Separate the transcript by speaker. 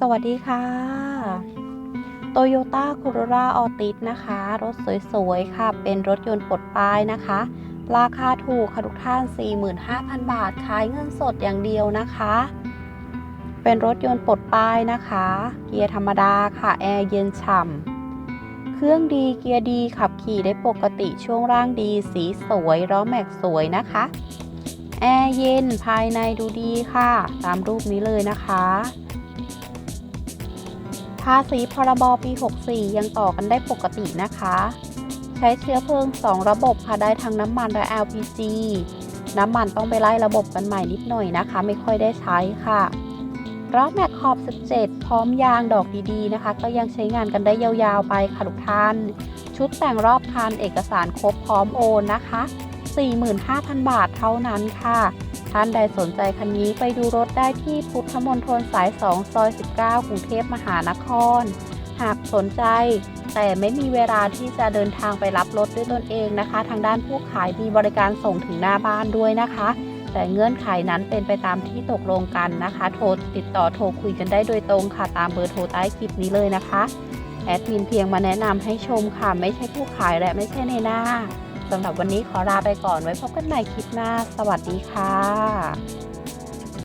Speaker 1: สวัสดีค่ะ Toyota Corolla Altis นะคะ รถสวยๆ ค่ะ เป็นรถยนต์ปลดป้ายนะคะ ราคาถูกค่ะทุกท่าน 45,000 บาท ขายเงินสดอย่างเดียวนะคะ เป็นรถยนต์ปลดป้ายนะคะ เกียร์ธรรมดาค่ะ แอร์เย็นฉ่ำ เครื่องดี เกียร์ดีขับขี่ได้ปกติช่วงล่างดี สีสวยล้อแม็กสวยนะคะ แอร์เย็นภายในดูดีค่ะ ตามรูปนี้เลยนะคะ ภาษีพรบปี 64 ยังต่อกันได้ปกตินะคะ ใช้เชื้อเพลิง 2 ระบบค่ะได้ทั้งน้ำมันและ LPG น้ำมันต้องไปไล่ระบบกันใหม่นิดหน่อยนะคะ ไม่ค่อยได้ใช้ค่ะล้อแม็กขอบ 17 พร้อมยางดอกดีๆนะคะ ก็ยังใช้งานกันได้ยาวๆไปค่ะทุกท่าน ชุดแต่งรอบคันเอกสารครบพร้อมโอนนะคะ 45,000 บาทเท่านั้นค่ะ ท่านใดสนใจคันนี้ไปดูรถได้ที่พุทธมณฑลสาย 2 ซอย 19 กรุงเทพมหานคร หากสนใจ แต่ไม่มีเวลาที่จะเดินทางไปรับรถด้วยตนเองนะคะ ทางด้านผู้ขายมีบริการส่งถึงหน้าบ้านด้วยนะคะ แต่เงื่อนไขนั้นเป็นไปตามที่ตกลงกันนะคะ โทรติดต่อโทรคุยกันได้โดยตรงค่ะตามเบอร์โทรใต้คลิปนี้เลยนะคะแอดมินเพียงมาแนะนำให้ชมค่ะ ไม่ใช่ผู้ขายและไม่ใช่ในหน้า สำหรับวันนี้ขอลาไปก่อนไว้พบกันใหม่คลิปหน้า สวัสดีค่ะ